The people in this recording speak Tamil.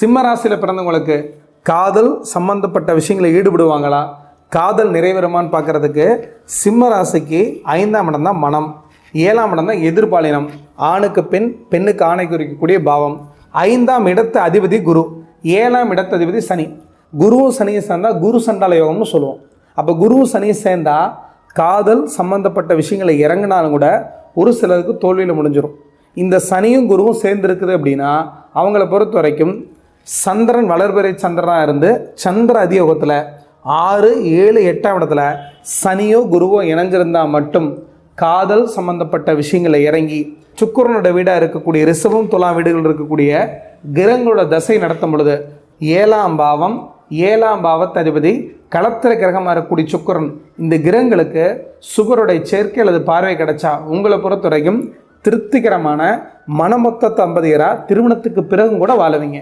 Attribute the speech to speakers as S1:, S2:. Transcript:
S1: சிம்ம ராசியில் பிறந்தவங்களுக்கு காதல் சம்பந்தப்பட்ட விஷயங்களை ஈடுபடுவாங்களா? காதல் நிறைவேறுமான்னு பார்க்கறதுக்கு சிம்ம ராசிக்கு ஐந்தாம் இடம் தான் மனம். ஏழாம் இடம் தான் எதிர்பாலினம். ஆணுக்கு பெண் பெண்ணுக்கு ஆணை குறிக்கக்கூடிய பாவம். ஐந்தாம் இடத்து அதிபதி குரு. ஏழாம் இடத்து அதிபதி சனி. குருவும் சனியும் சேர்ந்தா குரு சண்டால யோகம்னு சொல்லுவோம். அப்போ குருவும் சனியும் சேர்ந்தால் காதல் சம்பந்தப்பட்ட விஷயங்களை இறங்கினாலும் கூட ஒரு சிலருக்கு தோல்வியில் முடிஞ்சிடும் இந்த சனியும் குருவும் சேர்ந்துருக்குது அப்படின்னா அவங்கள பொறுத்த வரைக்கும் சந்திரன் வளர்பிறை சந்திரனாக இருந்து சந்திர அதியோகத்தில் ஆறு ஏழு எட்டாம் இடத்துல சனியோ குருவோ இணைஞ்சிருந்தால் மட்டும் காதல் சம்பந்தப்பட்ட விஷயங்களை இறங்கி சுக்கிரனோட வீடாக இருக்கக்கூடிய ரிசவம் துலாம் வீடுகள் இருக்கக்கூடிய கிரகங்களோட தசை நடத்தும் பொழுது ஏழாம் பாவம் ஏழாம் பாவத்ததிபதி களத்திர கிரகமாக இருக்கக்கூடிய சுக்கிரன் இந்த கிரகங்களுக்கு சுகருடைய சேர்க்கை அல்லது பார்வை கிடைச்சா உங்களை பொறுத்த வரைக்கும் திருப்திகரமான மனமொத்த தம்பதியராக திருமணத்துக்கு பிறகும் கூட வாழுவீங்க.